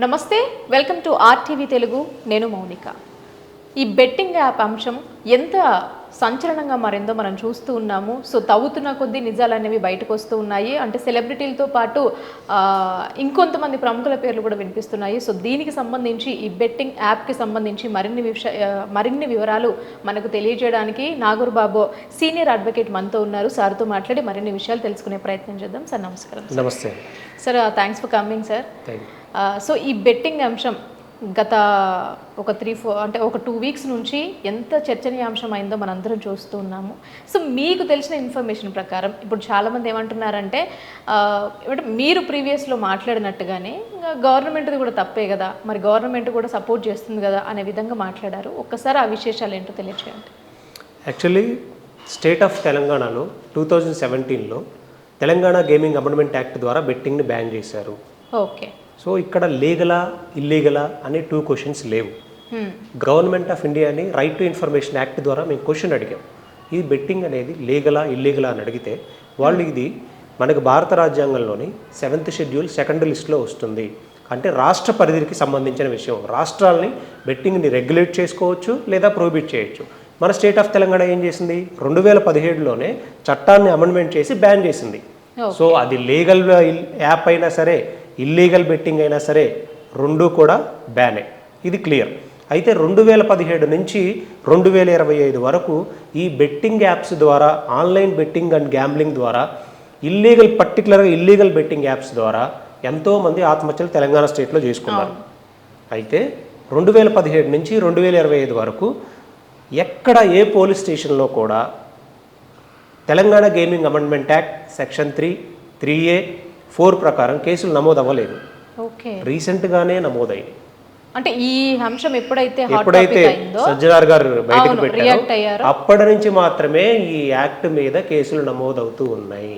నమస్తే welcome to RTV Telugu. నేను మౌనిక. ఈ బెట్టింగ్ యాప్ అంశం ఎంత సంచలనంగా మారిందో మనం చూస్తూ ఉన్నాము. సో తవ్వుతున్న కొద్దీ నిజాలు అనేవి బయటకు వస్తూ ఉన్నాయి. అంటే సెలబ్రిటీలతో పాటు ఇంకొంతమంది ప్రముఖుల పేర్లు కూడా వినిపిస్తున్నాయి. సో దీనికి సంబంధించి ఈ బెట్టింగ్ యాప్కి సంబంధించి మరిన్ని విష మరిన్ని వివరాలు మనకు తెలియజేయడానికి నాగూర్ బాబు సీనియర్ అడ్వకేట్ మనతో ఉన్నారు. సార్తో మాట్లాడి మరిన్ని విషయాలు తెలుసుకునే ప్రయత్నం చేద్దాం. సార్ నమస్కారం నమస్తే. Sir thanks for coming sir. So ఈ బెట్టింగ్ అంశం గత ఒక త్రీ ఫోర్ అంటే ఒక టూ వీక్స్ నుంచి ఎంత చర్చనీయాంశం అయిందో మనందరం చూస్తూ ఉన్నాము. సో మీకు తెలిసిన ఇన్ఫర్మేషన్ ప్రకారం ఇప్పుడు చాలామంది ఏమంటున్నారంటే ఏమంటే మీరు ప్రీవియస్లో మాట్లాడినట్టుగానే గవర్నమెంట్ది కూడా తప్పే కదా మరి గవర్నమెంట్ కూడా సపోర్ట్ చేస్తుంది కదా అనే విధంగా మాట్లాడారు. ఒక్కసారి ఆ విశేషాలు ఏంటో తెలియచేయండి. యాక్చువల్లీ స్టేట్ ఆఫ్ తెలంగాణలో టూ థౌజండ్ సెవెంటీన్లో తెలంగాణ గేమింగ్ అమెండ్మెంట్ యాక్ట్ ద్వారా బెట్టింగ్ని బ్యాన్ చేశారు. ఓకే. సో ఇక్కడ లీగలా ఇల్లీగలా అనే టూ క్వశ్చన్స్ లేవు. గవర్నమెంట్ ఆఫ్ ఇండియాని రైట్ టు ఇన్ఫర్మేషన్ యాక్ట్ ద్వారా మేము క్వశ్చన్ అడిగాం. ఈ బెట్టింగ్ అనేది లీగలా ఇల్లీగలా అని అడిగితే వాళ్ళు ఇది మనకు భారత రాజ్యాంగంలోని సెవెంత్ షెడ్యూల్ సెకండ్ లిస్ట్లో వస్తుంది. అంటే రాష్ట్ర పరిధికి సంబంధించిన విషయం. రాష్ట్రాలని బెట్టింగ్ని రెగ్యులేట్ చేసుకోవచ్చు లేదా ప్రోహిబిట్ చేయొచ్చు. మన స్టేట్ ఆఫ్ తెలంగాణ ఏం చేసింది? రెండు వేల పదిహేడులోనే చట్టాన్ని అమెండ్మెంట్ చేసి బ్యాన్ చేసింది. సో అది లీగల్ యాప్ అయినా సరే ఇల్లీగల్ బెట్టింగ్ అయినా సరే రెండు కూడా బ్యానే ఇది క్లియర్ అయితే రెండు వేల పదిహేడు నుంచి రెండు వేల ఇరవై ఐదు వరకు ఈ బెట్టింగ్ యాప్స్ ద్వారా ఆన్లైన్ బెట్టింగ్ అండ్ గ్యాంబ్లింగ్ ద్వారా ఇల్లీగల్ పర్టికులర్గా ఇల్లీగల్ బెట్టింగ్ యాప్స్ ద్వారా ఎంతోమంది ఆత్మహత్యలు తెలంగాణ స్టేట్లో చేసుకున్నారు. అయితే రెండు వేల పదిహేడు నుంచి రెండు వేల ఇరవై ఐదు వరకు ఎక్కడ ఏ పోలీస్ స్టేషన్లో కూడా Telangana gaming amendment act section three three A four ప్రకారం కేసులు నమోదు అవ్వలేదు ఓకే. రీసెంట్గానే నమోదైంది అంటే ఈ అంశం ఎప్పుడైతే ఎప్పుడైతే సజ్జనార్ గారు బయటకు పెట్టారో. అప్పటి నుంచి మాత్రమే ఈ యాక్ట్ మీద కేసులు నమోదవుతూ ఉన్నాయి.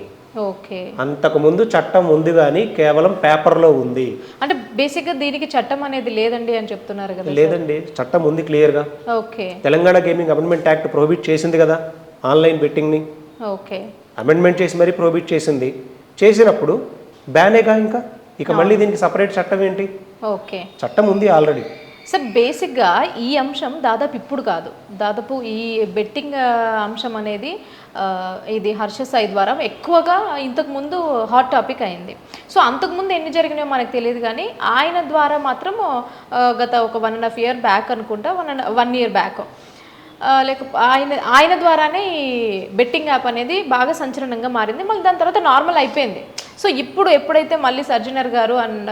ఓకే. అంతకుముందు చట్టం ఉంది కానీ కేవలం పేపర్లో ఉంది. అంటే బేసిక్గా దీనికి చట్టం అనేది లేదండి అని చెప్తున్నారు కదా లేదండి. చట్టం ఉంది క్లియర్గా. Okay. Telangana gaming amendment act prohibit చేసింది కదా ఆన్లైన్ బెట్టింగ్ని. ఓకే. అమెండ్మెంట్ చేసి మరీ ప్రోహిబిట్ చేసింది. చేసినప్పుడు బ్యానేగా ఇంకా? ఇక మళ్ళీ దీనికి సపరేట్ చట్టం ఏంటి? ఓకే. చట్టం ఉంది ఆల్రెడీ. సార్ బేసిక్గా ఈ అంశం దాదాపు ఇప్పుడు కాదు. దాదాపు ఈ బెట్టింగ్ అంశం అనేది ఇది హర్ష సాయి ద్వారా ఎక్కువగా ఇంతకు ముందు హాట్ టాపిక్ అయింది. సో అంతకుముందు ఎన్ని జరిగినాయో మనకు తెలియదు కానీ ఆయన ద్వారా మాత్రం గత ఒక one and half year back అనుకుంటా one and one year back. లేక ఆయన ఆయన ద్వారానే ఈ బెట్టింగ్ యాప్ అనేది బాగా సంచలనంగా మారింది. మళ్ళీ దాని తర్వాత నార్మల్ అయిపోయింది. సో ఇప్పుడు ఎప్పుడైతే మళ్ళీ సర్జనర్ గారు అండ్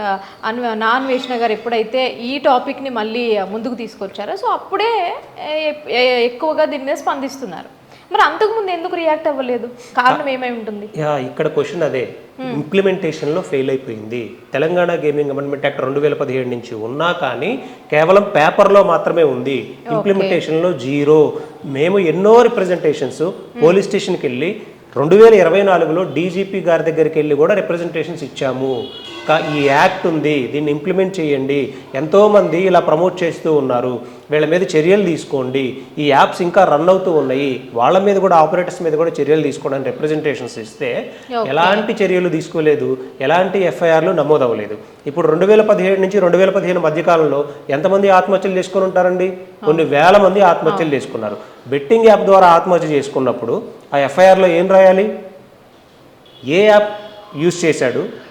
అన్ నాన్ వేషణ గారు ఎప్పుడైతే ఈ టాపిక్ని మళ్ళీ ముందుకు తీసుకొచ్చారో సో అప్పుడే ఎక్కువగా దీని మీద స్పందిస్తున్నారు. మరి అంతకుముందు ఎందుకు రియాక్ట్ అవ్వలేదు? కారణం ఏమై ఉంటుంది? యా ఇక్కడ క్వశ్చన్ అదే. ఇంప్లిమెంటేషన్లో ఫెయిల్ అయిపోయింది. తెలంగాణ గేమింగ్ అమెండ్మెంట్ యాక్ట్ రెండు వేల పదిహేడు నుంచి ఉన్నా కానీ కేవలం పేపర్లో మాత్రమే ఉంది. ఇంప్లిమెంటేషన్లో జీరో. మేము ఎన్నో రిప్రజెంటేషన్స్ పోలీస్ స్టేషన్కి వెళ్ళి రెండు వేల ఇరవై నాలుగులో డీజీపీ గారి దగ్గరికి వెళ్ళి కూడా రిప్రజెంటేషన్స్ ఇచ్చాము. ఈ యాక్ట్ ఉంది దీన్ని ఇంప్లిమెంట్ చేయండి. ఎంతోమంది ఇలా ప్రమోట్ చేస్తూ ఉన్నారు. వీళ్ళ మీద చర్యలు తీసుకోండి. ఈ యాప్స్ ఇంకా రన్ అవుతూ ఉన్నాయి. వాళ్ళ మీద కూడా ఆపరేటర్స్ మీద కూడా చర్యలు తీసుకోవడానికి రిప్రజెంటేషన్స్ ఇస్తే ఎలాంటి చర్యలు తీసుకోలేదు ఎలాంటి ఎఫ్ఐఆర్లు నమోదవ్వలేదు. ఇప్పుడు రెండు వేల పదిహేడు నుంచి రెండు వేల పదిహేను మధ్యకాలంలో ఎంతమంది ఆత్మహత్యలు చేసుకుని ఉంటారండి? కొన్ని వేల మంది ఆత్మహత్యలు చేసుకున్నారు. బెట్టింగ్ యాప్ ద్వారా ఆత్మహత్య చేసుకున్నప్పుడు ఆ ఎఫ్ఐఆర్లో ఏం రాయాలి? ఏ యాప్ యూజ్ చేశాడు?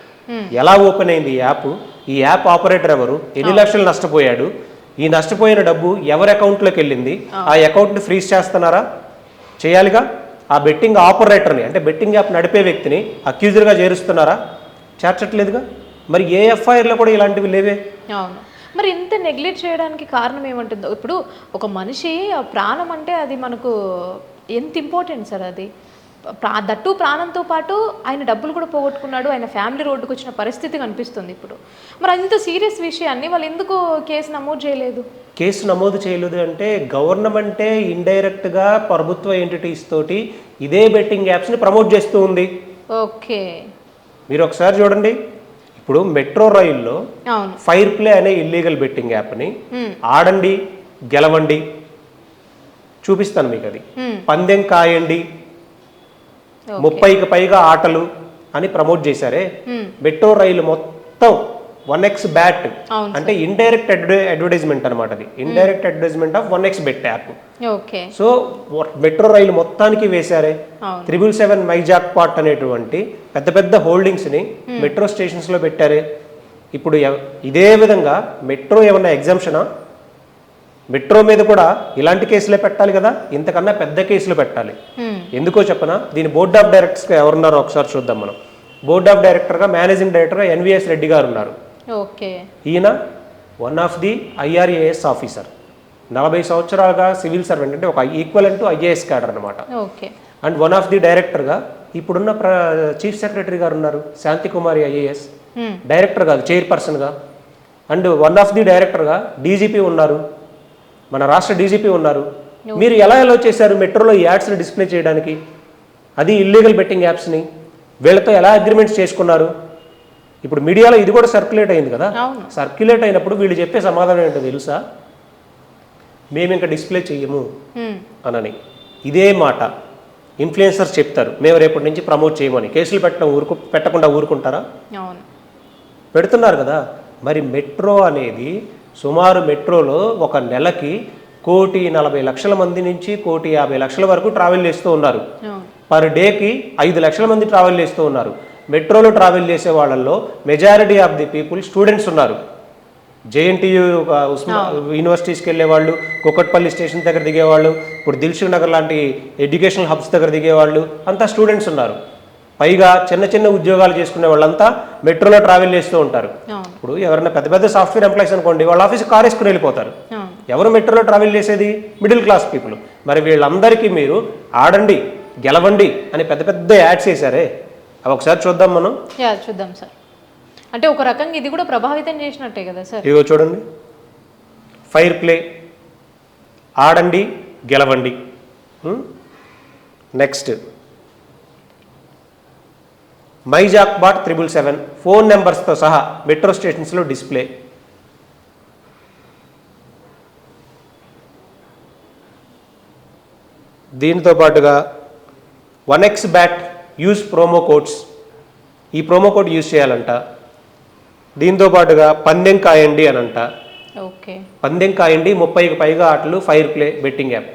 ఎలా ఓపెన్ అయింది ఈ యాప్? ఈ యాప్ ఆపరేటర్ ఎవరు? ఎన్ని లక్షలు నష్టపోయాడు? ఈ నష్టపోయిన డబ్బు ఎవరి అకౌంట్లోకి వెళ్ళింది? ఆ అకౌంట్ని ఫ్రీజ్ చేస్తున్నారా? చేయాలిగా? ఆ బెట్టింగ్ ఆపరేటర్ని అంటే బెట్టింగ్ యాప్ నడిపే వ్యక్తిని అక్యూజర్గా చేరుస్తున్నారా? చేర్చట్లేదుగా? మరి ఏ ఎఫ్ఐఆర్లో కూడా ఇలాంటివి లేవే? మరి ఇంత నెగ్లెక్ట్ చేయడానికి కారణం ఏమంటుందో? ఇప్పుడు ఒక మనిషి ఆ ప్రాణం అంటే అది మనకు ఎంత ఇంపార్టెంట్ సార్ అది? ప్రా దట్టు ప్రాణంతో పాటు ఆయన డబ్బులు కూడా పోగొట్టుకున్నాడు. ఆయన ఫ్యామిలీ రోడ్డుకు వచ్చిన పరిస్థితి కనిపిస్తుంది ఇప్పుడు. మరి అంత సీరియస్ విషయాన్ని వాళ్ళు ఎందుకు కేసు నమోదు చేయలేదు? కేసు నమోదు చేయలేదు అంటే గవర్నమెంటే ఇండైరెక్ట్గా ప్రభుత్వ ఎంటిటీస్ తోటి ఇదే బెట్టింగ్ యాప్స్ని ప్రమోట్ చేస్తూ ఉంది. ఓకే. మీరు ఒకసారి చూడండి. ఇప్పుడు మెట్రో రైల్లో ఫైర్ ప్లే అనే ఇల్లీగల్ బెట్టింగ్ యాప్ని. ఆడండి గెలవండి. చూపిస్తాను మీకు అది. పందెం కాయండి. ముప్పైకి పైగా ఆటలు అని ప్రమోట్ చేశారే. Hmm. మెట్రో రైలు మొత్తం వన్ ఎక్స్ బ్యాట్. అంటే ఇండైరెక్ట్ అడ్వర్టైజ్మెంట్ అనమాట అది. Indirect advertisement of one X bet app. So metro rail మొత్తానికి వేశారే. త్రిబుల్ సెవెన్ మైజాక్ పాట్ అనేటువంటి పెద్ద పెద్ద హోల్డింగ్స్ని మెట్రో స్టేషన్స్లో పెట్టారే. ఇప్పుడు ఇదే విధంగా మెట్రో ఏమన్నా ఎగ్జామ్షనా? మెట్రో మీద కూడా ఇలాంటి కేసులే పెట్టాలి కదా. ఇంతకన్నా పెద్ద కేసులు పెట్టాలి. ఎందుకో చెప్పనా? దీని బోర్డ్ ఆఫ్ డైరెక్టర్స్గా ఎవరున్నారో ఒకసారి చూద్దాం మనం. బోర్డ్ ఆఫ్ డైరెక్టర్గా మేనేజింగ్ డైరెక్టర్గా ఎన్విఎస్ రెడ్డి గారు ఉన్నారు. ఓకే. ఈయన one of the IRAS officer నలభై సంవత్సరాలుగా సివిల్ సర్వెంట్ అంటే ఒక ఈక్వల్ టు ఐఏఎస్ క్యాడర్ అనమాట okay. And one of the డైరెక్టర్గా ఇప్పుడున్న చీఫ్ సెక్రటరీ గారు ఉన్నారు శాంతి కుమారి ఐఏఎస్. డైరెక్టర్ కాదు చైర్పర్సన్గా అండ్ వన్ ఆఫ్ ది డైరెక్టర్గా డీజీపీ ఉన్నారు. మన రాష్ట్ర డీజీపీ ఉన్నారు. మీరు ఎలా ఎలా చేశారు మెట్రోలో ఈ యాడ్స్ని డిస్ప్లే చేయడానికి? అది ఇల్లీగల్ బెట్టింగ్ యాప్స్ని వీళ్ళతో ఎలా అగ్రిమెంట్స్ చేసుకున్నారు? ఇప్పుడు మీడియాలో ఇది కూడా సర్క్యులేట్ అయింది కదా? సర్క్యులేట్ అయినప్పుడు వీళ్ళు చెప్పే సమాధానం ఏంటో తెలుసా? మేము ఇంకా డిస్ప్లే చెయ్యము హ్మ్. అనని. ఇదే మాట. ఇన్ఫ్లుయెన్సర్స్ చెప్తారు. మేము రేపటి నుంచి ప్రమోట్ చేయమని కేసులు పెట్టడం ఊరుకు పెట్టకుండా ఊరుకుంటారా? పెడుతున్నారు కదా. మరి మెట్రో అనేది సుమారు మెట్రోలో ఒక నెలకి కోటి నలభై లక్షల మంది నుంచి కోటి యాభై లక్షల వరకు ట్రావెల్ చేస్తూ ఉన్నారు. పర్ డేకి ఐదు లక్షల మంది ట్రావెల్ చేస్తూ ఉన్నారు. మెట్రోలో ట్రావెల్ చేసే వాళ్ళల్లో majority of the people students ఉన్నారు. జేఎన్టీయూ ఉస్మా యూనివర్సిటీస్కి వెళ్ళే వాళ్ళు కుక్కట్పల్లి స్టేషన్ దగ్గర దిగేవాళ్ళు ఇప్పుడు దిల్సుఖ్ నగర్ లాంటి ఎడ్యుకేషనల్ హబ్స్ దగ్గర దిగేవాళ్ళు అంతా స్టూడెంట్స్ ఉన్నారు. పైగా చిన్న చిన్న ఉద్యోగాలు చేసుకునే వాళ్ళంతా మెట్రోలో ట్రావెల్ చేస్తూ ఉంటారు. ఇప్పుడు ఎవరైనా పెద్ద పెద్ద సాఫ్ట్వేర్ ఎంప్లాయీస్ అనుకోండి వాళ్ళ ఆఫీస్ కార్ వేసుకుని వెళ్ళిపోతారు. ఎవరు మెట్రోలో ట్రావెల్ చేసేది? మిడిల్ క్లాస్ పీపుల్ మరి వీళ్ళందరికీ మీరు ఆడండి గెలవండి అని పెద్ద పెద్ద యాడ్స్ వేశారే అవి ఒకసారి చూద్దాం మనం. చూద్దాం సార్. అంటే ఒక రకంగా ఇది కూడా ప్రభావితం చేసినట్టే కదా సార్? ఇదిగో చూడండి. ఫైర్ ప్లే ఆడండి గెలవండి. నెక్స్ట్ మైజాక్ బాట్ త్రిబుల్ సెవెన్ ఫోన్ నెంబర్స్తో సహా మెట్రో స్టేషన్స్లో డిస్ప్లే. దీనితో పాటుగా one X bet use promo codes. ఈ ప్రోమో కోడ్ యూజ్ చేయాలంట. దీంతో పాటుగా పందెం కాయండి అని అంట ఓకే. పందెం కాయండి ముప్పైకి పైగా ఆటలు ఫైర్ ప్లే బెట్టింగ్ యాప్.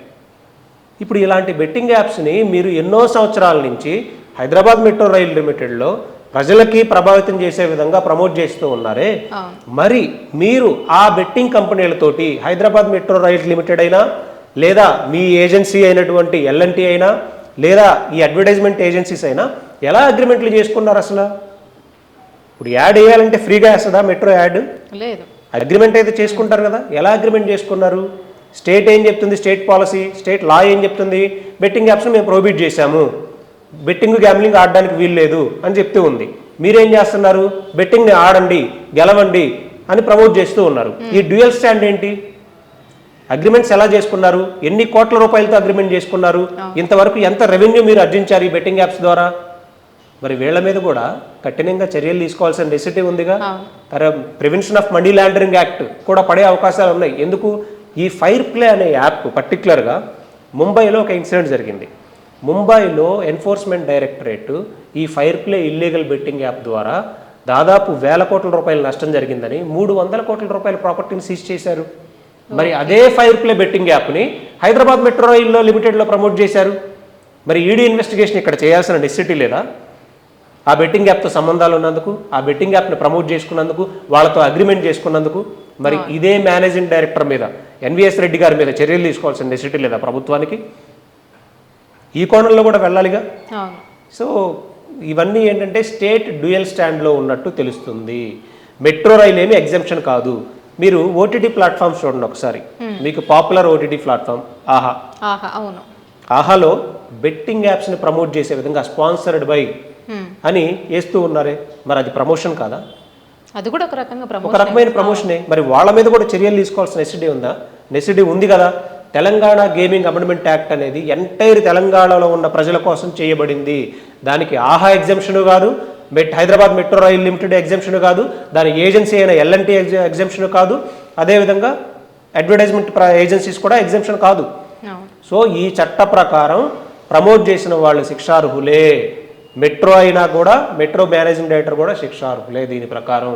ఇప్పుడు ఇలాంటి బెట్టింగ్ యాప్స్ని మీరు ఎన్నో సంవత్సరాల నుంచి హైదరాబాద్ మెట్రో రైల్ లిమిటెడ్లో ప్రజలకి ప్రభావితం చేసే విధంగా ప్రమోట్ చేస్తూ ఉన్నారే. మరి మీరు ఆ బెట్టింగ్ కంపెనీలతోటి హైదరాబాద్ మెట్రో రైల్ లిమిటెడ్ అయినా లేదా మీ ఏజెన్సీ అయినటువంటి ఎల్ఎన్టీ అయినా లేదా ఈ అడ్వర్టైజ్మెంట్ ఏజెన్సీస్ అయినా ఎలా అగ్రిమెంట్లు చేసుకున్నారు అసలు? ఇప్పుడు యాడ్ వేయాలంటే ఫ్రీగా వేస్తుందా మెట్రో యాడ్? లేదు. అగ్రిమెంట్ అయితే చేసుకుంటారు కదా ఎలా అగ్రిమెంట్ చేసుకున్నారు? స్టేట్ ఏం చెప్తుంది? స్టేట్ పాలసీ స్టేట్ లా ఏం చెప్తుంది? బెట్టింగ్ యాప్స్ని మేము ప్రొహిబిట్ చేశాము. బెట్టింగ్ గ్యామ్లింగ్ ఆడడానికి వీలు లేదు అని చెప్తూ ఉంది. మీరేం చేస్తున్నారు? బెట్టింగ్ని ఆడండి గెలవండి అని ప్రమోట్ చేస్తూ ఉన్నారు. ఈ డ్యూయల్ స్టాండ్ ఏంటి? అగ్రిమెంట్స్ ఎలా చేసుకున్నారు? ఎన్ని కోట్ల రూపాయలతో అగ్రిమెంట్ చేసుకున్నారు? ఇంతవరకు ఎంత రెవెన్యూ మీరు అర్జించారు ఈ బెట్టింగ్ యాప్స్ ద్వారా? మరి వీళ్ళ మీద కూడా కఠినంగా చర్యలు తీసుకోవాల్సిన నెసిటీ ఉందిగా. Prevention of money laundering act కూడా పడే అవకాశాలు ఉన్నాయి. ఎందుకు? ఈ ఫైర్ ప్లే అనే యాప్ పర్టికులర్గా ముంబైలో ఒక ఇన్సిడెంట్ జరిగింది. ముంబైలో ఎన్ఫోర్స్మెంట్ డైరెక్టరేట్ ఈ fire play illegal betting app ద్వారా దాదాపు వేల కోట్ల రూపాయల నష్టం జరిగిందని మూడు వందల కోట్ల రూపాయల ప్రాపర్టీని సీజ్ చేశారు. మరి అదే ఫైర్ ప్లే బెట్టింగ్ యాప్ని హైదరాబాద్ మెట్రో రైల్లో లిమిటెడ్లో ప్రమోట్ చేశారు. మరి ఈడీ ఇన్వెస్టిగేషన్ ఇక్కడ చేయాల్సిన నెసిటీ లేదా? ఆ బెట్టింగ్ యాప్తో సంబంధాలు ఉన్నందుకు ఆ బెట్టింగ్ యాప్ని ప్రమోట్ చేసుకున్నందుకు వాళ్ళతో అగ్రిమెంట్ చేసుకున్నందుకు మరి ఇదే మేనేజింగ్ డైరెక్టర్ మీద ఎన్విఎస్ రెడ్డి గారి మీద చర్యలు తీసుకోవాల్సిన నెసిటీ లేదా ప్రభుత్వానికి? ఈ కోణంలో కూడా వెళ్ళాలిగా? సో ఇవన్నీ ఏంటంటే స్టేట్ డ్యూయల్ స్టాండ్లో ఉన్నట్టు తెలుస్తుంది. మెట్రో రైల్ ఏమి ఎగ్జామ్షన్ కాదు. మీరు ఓటీటీ ప్లాట్ఫామ్స్ చూడండి ఒకసారి. మీకు పాపులర్ ఓటీటీ ప్లాట్ఫామ్. ఆహా. అవును. ఆహాలో బెట్టింగ్ యాప్స్ని ప్రమోట్ చేసే విధంగా స్పాన్సర్డ్ బై. అని వేస్తూ ఉన్నారే. మరి అది ప్రమోషన్ కాదా? అది కూడా ఒక రకంగా ఒక రకమైన ప్రమోషనే. మరి వాళ్ళ మీద కూడా చర్యలు తీసుకోవాల్సిన నెసిటీ ఉందా? నెసిటీ ఉంది కదా. తెలంగాణ గేమింగ్ అమెండ్మెంట్ యాక్ట్ అనేది ఎంటైర్ తెలంగాణలో ఉన్న ప్రజల కోసం చేయబడింది. దానికి ఆహా ఎగ్జామ్షన్ కాదు మెట్ Hyderabad metro rail limited exemption కాదు దాని ఏజెన్సీ అయిన ఎల్ఎన్టీ ఎగ్జామ్షన్ కాదు అదేవిధంగా అడ్వర్టైజ్మెంట్ ఏజెన్సీస్ కూడా ఎగ్జామ్షన్ కాదు. సో ఈ చట్ట ప్రకారం ప్రమోట్ చేసిన వాళ్ళు శిక్షార్హులే. మెట్రో అయినా కూడా మెట్రో మేనేజింగ్ డైరెక్టర్ కూడా శిక్షార్హులే దీని ప్రకారం.